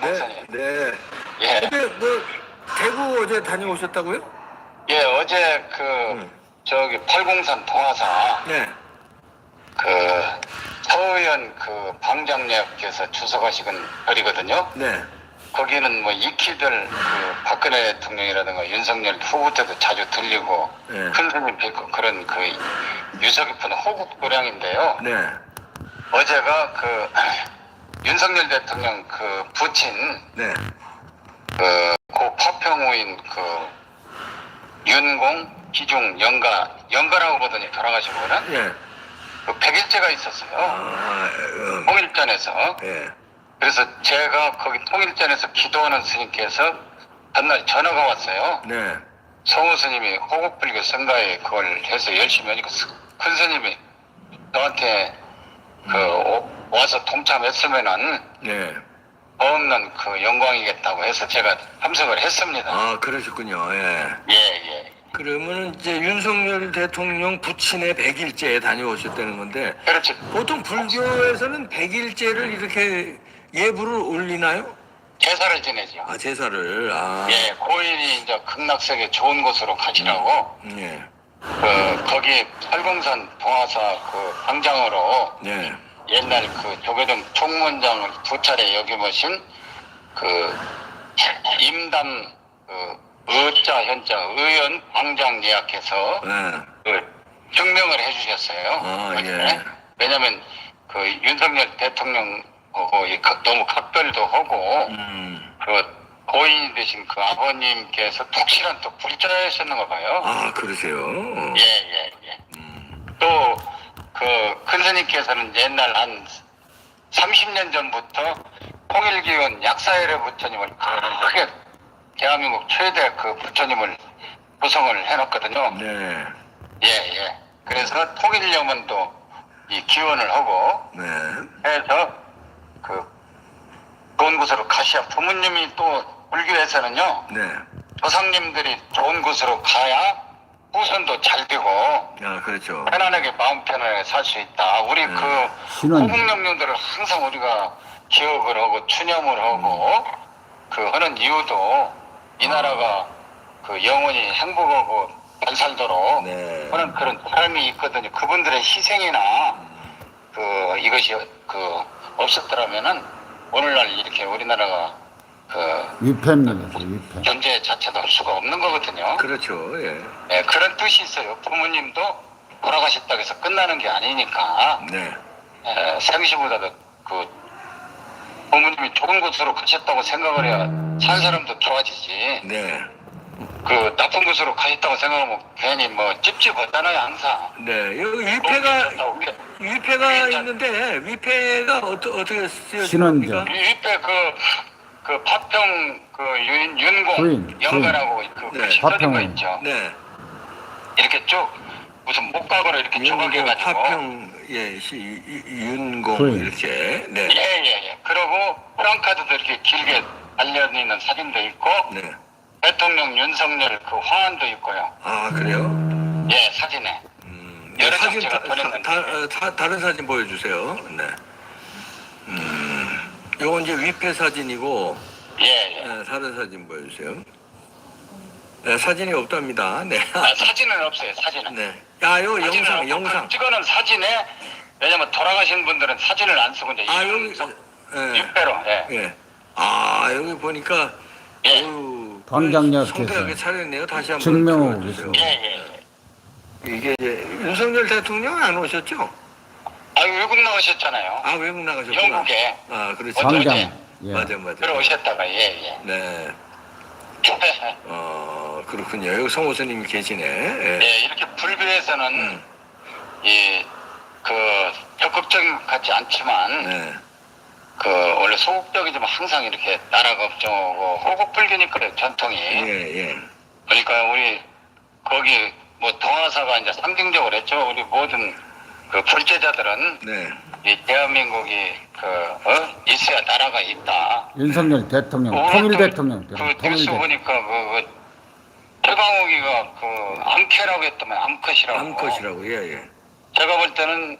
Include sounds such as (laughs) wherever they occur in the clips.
박사님. 네. 예. 어제 뭐 대구 어제 다녀오셨다고요? 예, 어제 그 음. 저기 팔공산 동화사 네. 그 서의원 그 방장님께서 주석하시는 별이거든요. 네. 거기는 뭐 익히들 그 박근혜 대통령이라든가 윤석열 후보 때도 자주 들리고 네. 큰 스님 뵙고 그런 그 유서 깊은 호국 고량인데요. 네. 어제가 그 윤석열 대통령 그 부친 네. 그, 고 파평호인 그, 윤공, 기중, 영가, 영가라고 보더니 돌아가시고는 예. 그 백일제가 있었어요. 아, 음. 통일전에서. 예. 그래서 제가 거기 통일전에서 기도하는 스님께서 전날 전화가 왔어요. 네. 성우 스님이 호국불교 선가에 그걸 해서 열심히 하니까 스- 큰 스님이 저한테 그 오- 와서 동참했으면은 네. 없는 그 영광이겠다고 해서 제가 참석을 했습니다. 아, 그러셨군요. 예. 예, 예. 그러면은 이제 윤석열 대통령 부친의 백일제에 다녀오셨다는 건데 그렇지. 보통 불교에서는 백일제를 이렇게 예불을 올리나요? 제사를 지내죠. 아, 제사를. 아. 예, 고인이 이제 극락세계 좋은 곳으로 가시라고, 예. 그, 거기 팔공산 동화사 그 방장으로 네. 옛날 그 조계동 총무원장을 두 차례 역임하신 그 임담 그 의자 현자 의원 방장 예약해서 네. 그 증명을 해주셨어요. 아. 예. 왜냐면 그 윤석열 대통령하고 이 각- 너무 각별도 하고 음. 그 고인이 되신 그 아버님께서 독실한 또 불자였었는가 봐요. 아, 그러세요. 예, 예, 예. 또, 그, 큰 스님께서는 옛날 한 30년 전부터 통일기원 약사열의 부처님을 크게 대한민국 최대 그 부처님을 구성을 해놨거든요. 네. 예, 예. 그래서 통일염원도 이 기원을 하고 네. 해서 그 좋은 곳으로 가시야 부모님이 또 불교에서는요 네. 조상님들이 좋은 곳으로 가야 후손도 잘 되고 아, 그렇죠. 편안하게 마음 편하게 살 수 있다. 우리 네. 그 신원. 호국영령들을 항상 우리가 기억을 하고 추념을 하고 그 하는 이유도 이 나라가 그 영원히 행복하고 잘 살도록 네. 하는 그런 삶이 있거든요. 그분들의 희생이나 그 이것이 그 없었더라면은 오늘날 이렇게 우리나라가 그 위패입니다. 위패. 경제 자체도 할 수가 없는 거거든요. 그렇죠. 예. 예, 그런 뜻이 있어요. 부모님도 돌아가셨다고 해서 끝나는 게 아니니까 네. 예, 생시보다도 그 부모님이 좋은 곳으로 가셨다고 생각을 해야 산 사람도 좋아지지. 네. 그 나쁜 곳으로 가셨다고 생각하면 괜히 뭐 찝찝하잖아요 항상. 네. 여기 위패가 이 위패가 있는데 위패가 어떠, 어떻게 쓰여집니까? 신원정. 밑에 그, 그 파평 그 윤, 윤공 부인, 연가라고 그 네, 글씨 써진 거 파평. 있죠. 네. 이렇게 쭉 무슨 목각으로 이렇게 윤공 조각해가지고 파평 예, 시, 윤공 부인. 이렇게. 네. 예예예. 그리고 프랑카드도 이렇게 길게 달려 있는 사진도 있고 네. 대통령 윤석열 그 화환도 있고요. 아, 그래요? 예 사진에. 음, 여러 장 사진 제가 다, 보냈는데. 다, 어, 다, 다른 사진 보여 주세요. 네. 음. 요건 이제 위패 사진이고 예 예. 네, 다른 사진 보여 주세요. 네, 사진이 없답니다. 네. 아, 사진은 없어요. 사진은. 네. 야, 요 사진은 영상, 없고 영상. 그 찍어놓은 사진에 왜냐면 돌아가신 분들은 사진을 안 쓰고 이제 아, 여기, 예. 육배로 예. 예. 아, 여기 보니까, 예. 방장님께서 성대하게 차렸네요. 다시 한번. 증명하고 들어주세요. 계십니다. 예 예. 이게 이제 윤석열 대통령 안 오셨죠? 아 외국 나가셨잖아요. 아, 외국 나가셨구나. 영국에 아, 그렇죠. 방장. 예. 맞아, 맞아. 들어오셨다가 예예. 네. (laughs) 어, 그렇군요. 여기 성호 스님이 계시네. 예. 예, 이렇게 불교에서는 음. 이그 적극적인 것 같지 않지만 네. 그 원래 소극적이지만 항상 이렇게 나라 걱정하고 호국 불교니까 전통이 예, 예. 그러니까 우리 거기 뭐 동화사가 이제 상징적으로 했죠 우리 모든 그 불제자들은 네. 이 대한민국이 그 어? 있어야 나라가 있다. 윤석열 대통령, 오늘 통일 또 대통령, 그 통일 뉴스 대통령. 보니까 그, 그 최강욱이가 그 암캐라고 했더만 암컷이라고. 암컷이라고, 예, 예. 제가 볼 때는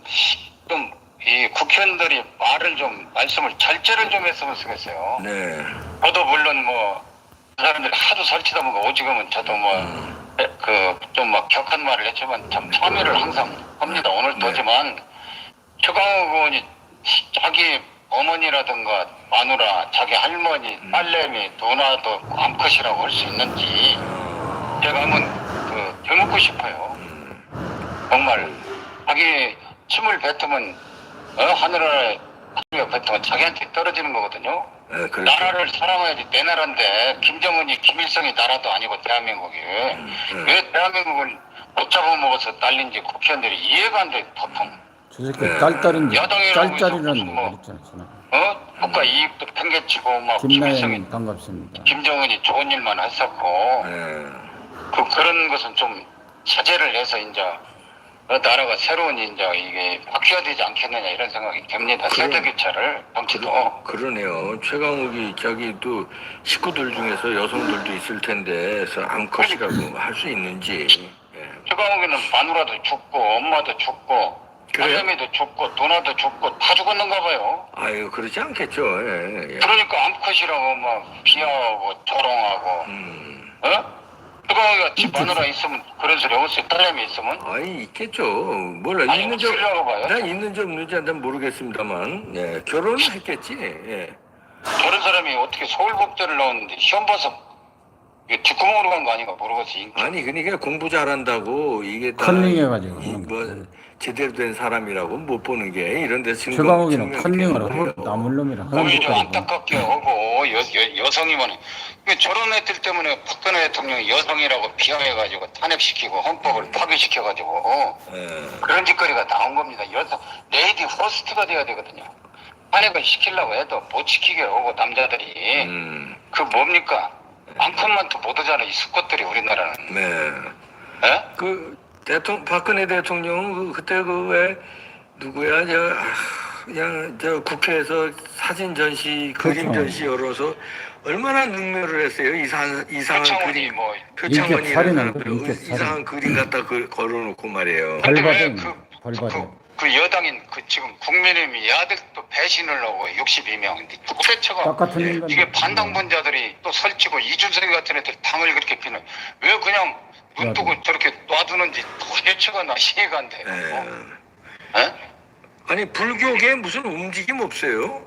좀 이 국회의원들이 말을 좀 말씀을 절제를 좀 했으면 좋겠어요. 네. 저도 물론 뭐, 그 사람들이 하도 설치다 보니까 오지금은 저도 뭐, 그, 좀 막 격한 말을 했지만 참 참여를 항상 합니다. 오늘도 하지만, 최강욱 의원이 자기 어머니라든가 마누라, 자기 할머니, 딸내미, 누나도 암컷이라고 할 수 있는지, 제가 한번 그, 되묻고 싶어요. 정말, 자기 침을 뱉으면, 어, 하늘에, 하늘에 뱉으면 자기한테 떨어지는 거거든요. 네, 그렇죠. 나라를 사랑해야지 내 나라인데 김정은이 김일성이 나라도 아니고 대한민국이 음. 왜 대한민국을 못 잡아먹어서 딸린지 국회의원들이 이해가 안돼 도통 저 새끼 네. 딸딸인지 여당이라고 해서 짤짤이라는 무슨 뭐- 말 있잖아. 어 국가 이익도 팽개치고 막 김일성이 김나영 반갑습니다. 김정은이 좋은 일만 했었고 네. 그 그런 것은 좀 자제를 해서 이제 어, 나라가 새로운 이제 이게 바뀌어야 되지 않겠느냐 이런 생각이 듭니다 세대 교체를 정치도 그러네요. 최강욱이 자기 또 식구들 중에서 여성들도 있을 텐데, 그래서 암컷이라고 (laughs) 할 수 있는지. 예. 최강욱이는 마누라도 죽고 엄마도 죽고 그래요? 딸내미도 죽고 누나도 죽고 다 죽었는가 봐요. 아유, 그렇지 않겠죠. 예. 예. 그러니까 암컷이라고 막 비하하고 조롱하고 음. 어? 최강욱이가 집 마누라 있으면 그런 소리 없어요. 딸내미 있으면 아니, 있겠죠. 몰라. 아니, 있는지, 없- 없으려고 봐요. 난 있는지 없는지 난 모르겠습니다만, 예. 결혼은 했겠지. 예. 저런 사람이 어떻게 서울법대를 나오는데 시험 봐서 이게 뒷구멍으로 간 거 아닌가 모르겠어. 인기. 아니, 그러니까 공부 잘한다고 이게 다 컨닝해가지고 이 하는 뭐. 제대로 된 사람이라고 못 보는 게 이런 데 증거 최강욱이는 증명이 컨닝을 나물놈이랑 하는 오히려 것까지 안타깝게 하고 여, 여, 여성이면 그 저런 애들 때문에 박근혜 대통령이 여성이라고 비하해가지고 탄핵시키고 헌법을 파괴시켜가지고 예. 그런 짓거리가 나온 겁니다. 여성 레이디 호스트가 돼야 되거든요. 탄핵을 시키려고 해도 못 시키게 하고 남자들이 음. 그 뭡니까? 암컷만도 못 하잖아 이 수컷들이 우리나라는. 네. 에? 그 대통령 박근혜 대통령은 그 그때 그 왜 누구야 저 아, 그냥 저 국회에서 사진 전시 그림 그렇죠. 전시 열어서 얼마나 능멸을 했어요 이상 이상한 표창원이 그림 뭐 표창원이 인격 살인한 이런 거죠, 사람들 인격 살인. 이상한 그림 갖다 그 걸어놓고 말이에요. 근데 왜 벌받은 그, 벌받은 그, 그 여당인 그 지금 국민의힘이 야당도 배신을 하고 62명 도대체가 똑같은 인간 이게 반당분자들이 또 설치고 이준석이 같은 애들 당을 그렇게 피는 왜 그냥 눈 뜨고 저렇게 놔두는지 도대체가 나 이해가 안 돼요. 예. 에? 아니 불교계 무슨 움직임 없어요?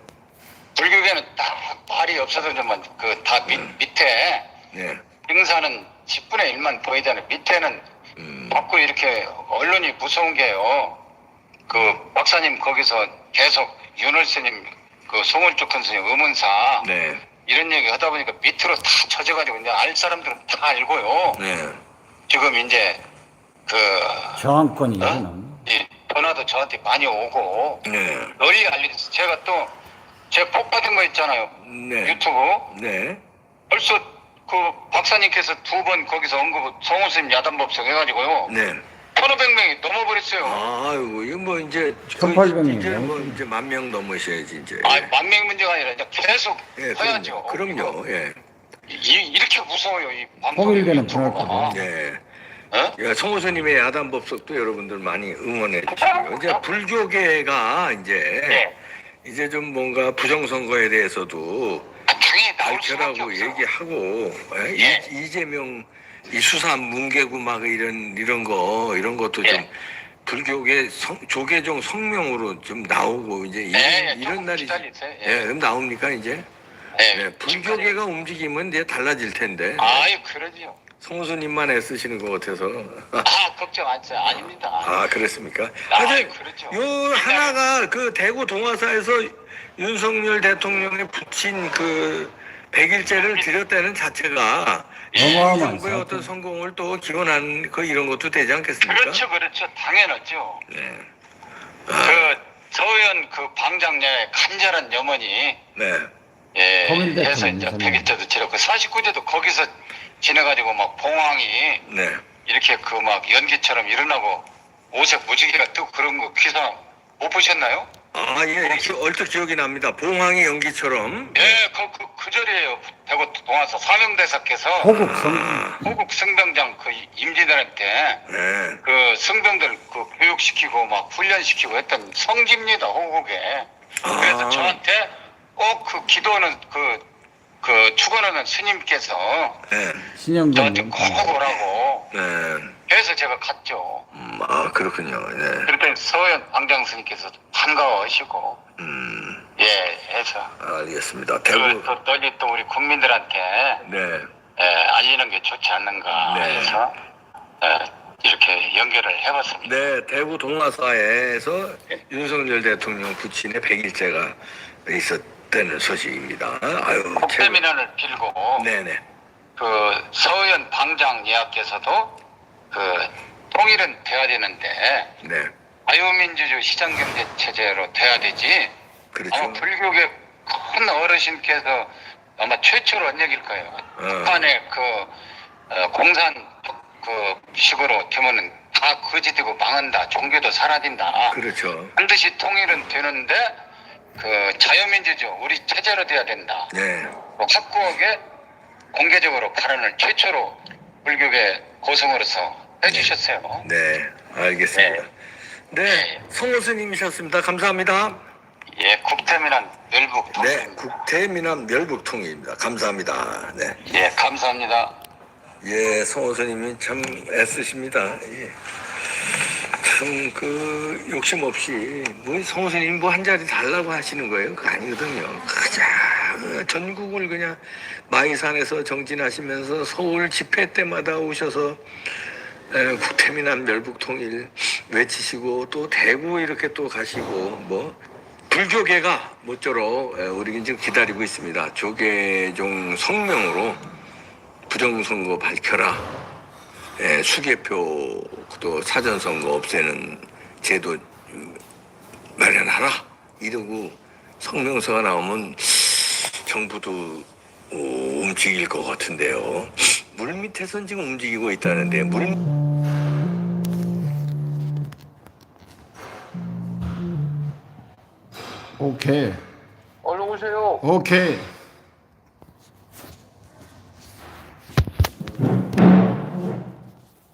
불교계는 딱 말이 없어서지만 그다 밑에 네. 행사는 10분의 1만 보이잖아요. 밑에는 음. 자꾸 이렇게 언론이 무서운 게요. 그 박사님 거기서 계속 윤월 스님 그 송월주 큰 스님 의문사 네. 이런 얘기 하다 보니까 밑으로 다 젖어가지고 이제 알 사람들은 다 알고요. 네. 지금 이제 그 저항권이 어? 일어납니다. 이 전화도 저한테 많이 오고 네. 널리 알려서 제가 또제복 받은 거 있잖아요. 네. 유튜브 네. 벌써 그 박사님께서 두 번 거기서 언급 성우스님 야단법석 해가지고요. 네. 1500명이 넘어버렸어요. 아이고 이거 뭐 이제 1800 이제 뭐? 이제 만 명 넘으셔야지 이제. 아, 만명 문제가 아니라 이제 계속 예, 해야죠. 그럼요. 그럼요. 예. 이, 이렇게 무서워요, 이 방송. 통일되는 유튜브가. 분할거든. 예. 어? 예, 성호선님의 야단 법석도 여러분들 많이 응원해 주시고요. 이제 불교계가 이제 예. 이제 좀 뭔가 부정선거에 대해서도 아, 당연히 나올 수밖에 밝혀라고 없어. 얘기하고 예? 예. 이, 이재명 이 수사 문개구 막 이런 이런 거 이런 것도 좀 예. 불교계 성, 조계종 성명으로 좀 나오고 이제 이런, 예, 예, 이런 조금 날이 기다리세요. 예. 예. 그럼 나옵니까 이제 네, 네, 불교계가 움직이면 이제 달라질 텐데 아유, 그러지요. 성우수님만 애쓰시는 것 같아서 아, 걱정 안 써요. 아닙니다. 아 그렇습니까? 아, 하여튼 그렇죠. 요 하나가 그 대구 동화사에서 윤석열 대통령이 붙인 그 백일제를 드렸다는 자체가 어마어마한 정부의 사건. 어떤 성공을 또 기원한 그 이런 것도 되지 않겠습니까? 그렇죠, 그렇죠. 당연하죠. 네. 그, 서현 그 방장녀의 간절한 염원이, 네. 예, 해서 이제 윤석열. 백일제도 지렸고, 49제도 거기서 지내가지고 막 봉황이 네. 이렇게 그 막 연기처럼 일어나고 오색 무지개가 뜨고 그런 거 기사 못 보셨나요? 아, 예, 기- 얼핏 기억이 납니다. 봉황의 연기처럼. 예, 그, 그, 그 절이에요. 대구 동화서 사명대사께서 호국 성 호국 승병장 그 임진왜란 때 네. 그 승병들 그 교육시키고 막 훈련시키고 했던 성지입니다 호국에 그래서 아. 저한테 꼭 그 기도하는 그, 그 축원하는 스님께서 네. 저한테 신영경 꼭 오라고 네. 그래서 제가 갔죠 음, 아, 그렇군요. 네. 그랬더니 서현 방장스님께서 반가워하시고 음, 예 해서 알겠습니다. 그, 대구. 또, 또, 또 우리 국민들한테 네. 예, 알리는 게 좋지 않는가 네. 해서 예, 이렇게 연결을 해봤습니다 네, 대구 동화사에서 윤석열 대통령 부친의 100일째가 있었다는 소식입니다. 아유, 최고. 국대민원을 빌고 네네. 그 서현 방장 예약께서도 그 통일은 돼야 되는데 네. 자유민주주의 시장경제 체제로 돼야 되지 그렇죠. 아마 불교계 큰 어르신께서 아마 최초로 한 얘기일 거예요. 어. 북한의 그 어, 공산 그 식으로 되면은 다 거지되고 망한다. 종교도 사라진다. 그렇죠. 반드시 통일은 되는데 그 자유민주주의 우리 체제로 돼야 된다. 네. 뭐 확고하게 공개적으로 발언을 최초로 불교계 고성으로서 해주셨어요. 네. 알겠습니다. 네. 성호 스님이셨습니다. 감사합니다. 예, 국태민한 멸북 네. 통일입니다. 국태민함 멸북통일입니다. 감사합니다. 네. 예, 감사합니다. 예, 성호 스님이 참 애쓰십니다. 예. 참, 그, 욕심 없이, 뭐, 스님이 뭐한 자리 달라고 하시는 거예요? 그거 아니거든요. 가장 전국을 그냥 마이산에서 정진하시면서 서울 집회 때마다 오셔서 에, 국태민한 멸북통일 외치시고 또 대구 이렇게 또 가시고 뭐 불교계가 모쪼록 에, 우리 지금 기다리고 있습니다. 조계종 성명으로 부정선거 밝혀라. 예, 수개표 또 사전선거 없애는 제도 음, 마련하라. 이러고 성명서가 나오면 정부도 어, 움직일 것 같은데요. 물 밑에선 지금 움직이고 있다는데 물 오케이 얼른 오세요. 오케이